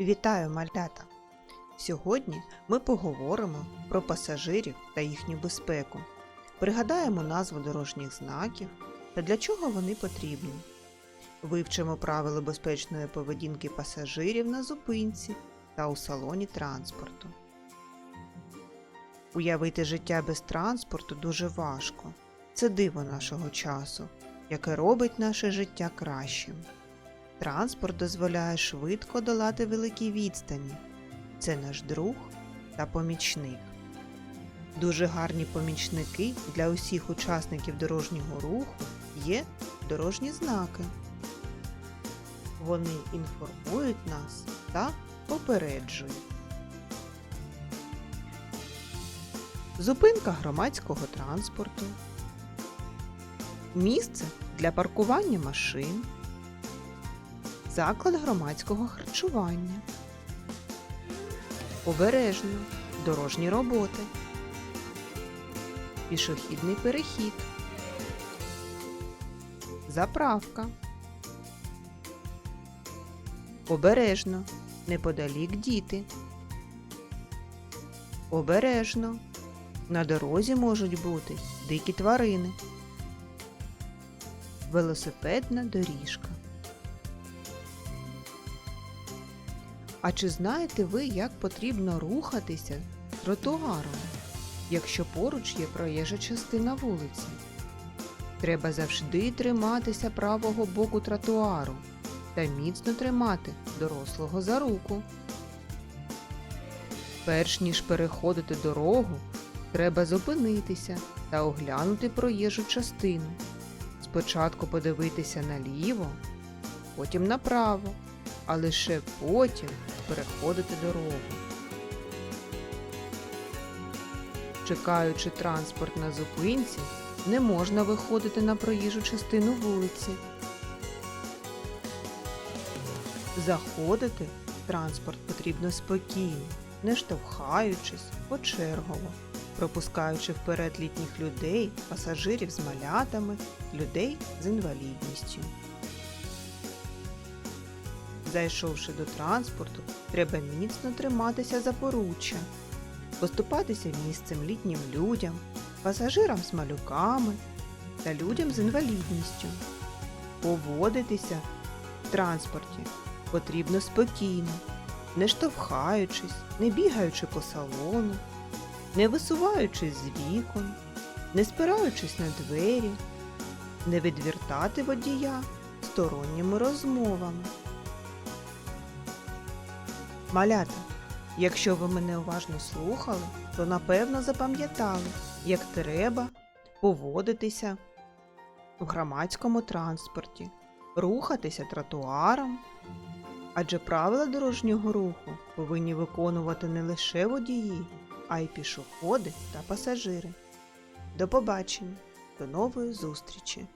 Вітаю, малята! Сьогодні ми поговоримо про пасажирів та їхню безпеку. Пригадаємо назву дорожніх знаків та для чого вони потрібні. Вивчимо правила безпечної поведінки пасажирів на зупинці та у салоні транспорту. Уявити життя без транспорту дуже важко. Це диво нашого часу, яке робить наше життя кращим. Транспорт дозволяє швидко долати великі відстані. Це наш друг та помічник. Дуже гарні помічники для усіх учасників дорожнього руху є дорожні знаки. Вони інформують нас та попереджують. Зупинка громадського транспорту. Місце для паркування машин заклад громадського харчування. Обережно дорожні роботи. Пішохідний перехід. Заправка. Обережно. Неподалік діти. Обережно. На дорозі можуть бути дикі тварини. Велосипедна доріжка. А чи знаєте ви, як потрібно рухатися тротуаром, якщо поруч є проїжджа частина вулиці? Треба завжди триматися правого боку тротуару та міцно тримати дорослого за руку. Перш ніж переходити дорогу, треба зупинитися та оглянути проїжджу частину. Спочатку подивитися наліво, потім направо а лише потім переходити дорогу. Чекаючи транспорт на зупинці, не можна виходити на проїжджу частину вулиці. Заходити транспорт потрібно спокійно, не штовхаючись почергово, пропускаючи вперед літніх людей, пасажирів з малятами, людей з інвалідністю. Зайшовши до транспорту, треба міцно триматися за поруччя, поступатися місцем літнім людям, пасажирам з малюками та людям з інвалідністю. Поводитися в транспорті потрібно спокійно, не штовхаючись, не бігаючи по салону, не висуваючись з вікон, не спираючись на двері, не відвертати водія сторонніми розмовами. Малята, якщо ви мене уважно слухали, то напевно запам'ятали, як треба поводитися в громадському транспорті, рухатися тротуаром. Адже правила дорожнього руху повинні виконувати не лише водії, а й пішоходи та пасажири. До побачення, до нової зустрічі!